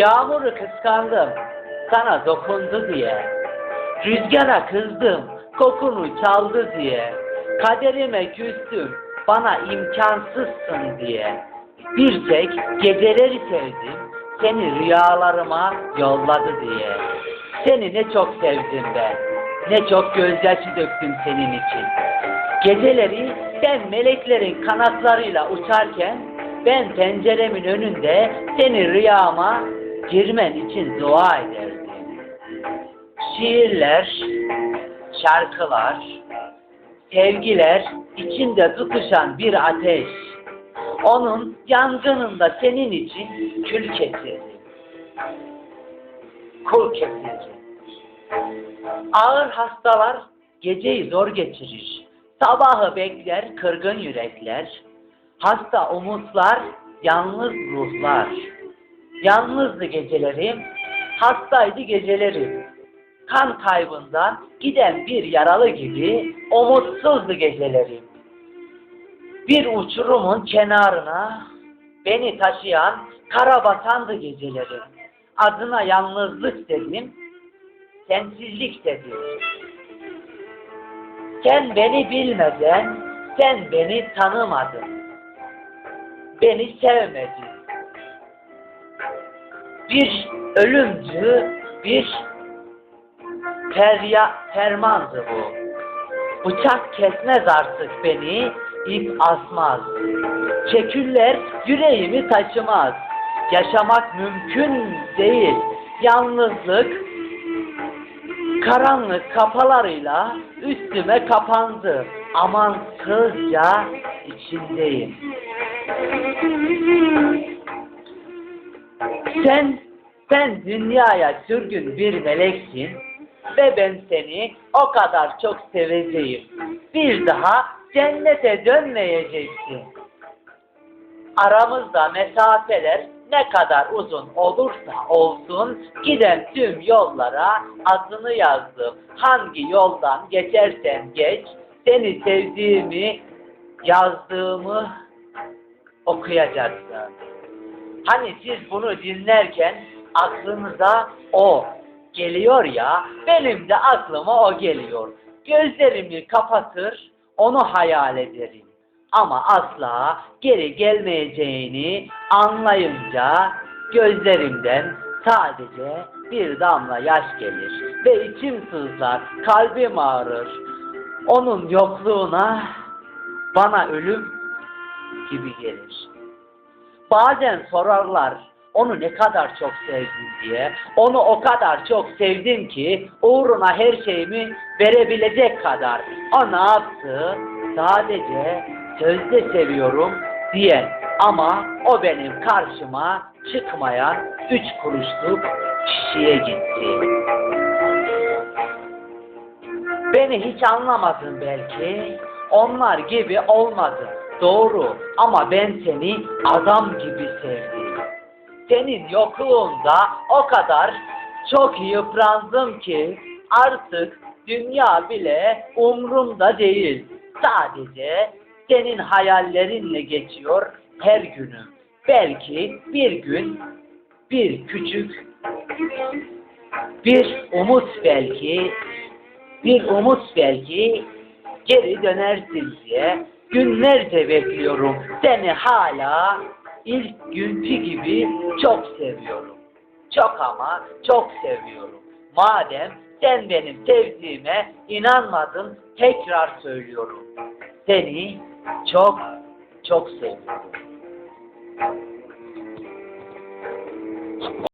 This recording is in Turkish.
Yağmuru kıskandım, sana dokundu diye. Rüzgara kızdım, kokunu çaldı diye. Kaderime küstüm, bana imkansızsın diye. Bir tek geceleri sevdim, seni rüyalarıma yolladı diye. Seni ne çok sevdim ben, ne çok gözyaşı döktüm senin için. Geceleri sen meleklerin kanatlarıyla uçarken ben penceremin önünde seni rüyama girmen için dua ederdim. Şiirler, şarkılar, sevgiler içinde tutuşan bir ateş. Onun yangınında senin için kül kesildi. Kul kesildi. Ağır hastalar geceyi zor geçirir. Sabahı bekler kırgın yürekler. Hasta umutlar, yalnız ruhlar. Yalnızdı gecelerim, hastaydı gecelerim. Kan kaybından giden bir yaralı gibi umutsuzdu gecelerim. Bir uçurumun kenarına beni taşıyan karabasandı gecelerim. Adına yalnızlık dedim, sensizlik dedim. Sen beni bilmeden, sen beni tanımadın. Beni sevmedin. Bir ölümcü, bir ferya, fermandı bu. Bıçak kesmez artık beni, ip asmaz. Çeküller yüreğimi taşımaz. Yaşamak mümkün değil. Yalnızlık, karanlık kapalarıyla üstüme kapandı. Amansızca içindeyim. Sen, sen dünyaya sürgün bir meleksin ve ben seni o kadar çok seveceğim. Bir daha cennete dönmeyeceksin. Aramızda mesafeler ne kadar uzun olursa olsun giden tüm yollara adını yazdım. Hangi yoldan geçersen geç seni sevdiğimi yazdığımı okuyacaksın. Hani siz bunu dinlerken aklınıza o geliyor ya, benim de aklıma o geliyor. Gözlerimi kapatır, onu hayal ederim. Ama asla geri gelmeyeceğini anlayınca gözlerimden sadece bir damla yaş gelir ve içim sızlar, kalbim ağrır. Onun yokluğuna bana ölüm gibi gelir. Bazen sorarlar onu ne kadar çok sevdin diye. Onu o kadar çok sevdim ki uğruna her şeyimi verebilecek kadar. O ne yaptı? Sadece sözde seviyorum diyen ama o benim karşıma çıkmayan üç kuruşluk kişiye gitti. Beni hiç anlamadın belki. Onlar gibi olmadı. Doğru ama ben seni adam gibi sevdim. Senin yokluğunda o kadar çok yıprandım ki artık dünya bile umrumda değil. Sadece senin hayallerinle geçiyor her günüm. Belki bir gün bir küçük bir umut belki bir umut belki geri dönersin diye günlerce bekliyorum. Seni hala ilk günkü gibi çok seviyorum. Çok ama çok seviyorum. Madem sen benim sevdiğime inanmadın tekrar söylüyorum. Seni çok çok seviyorum.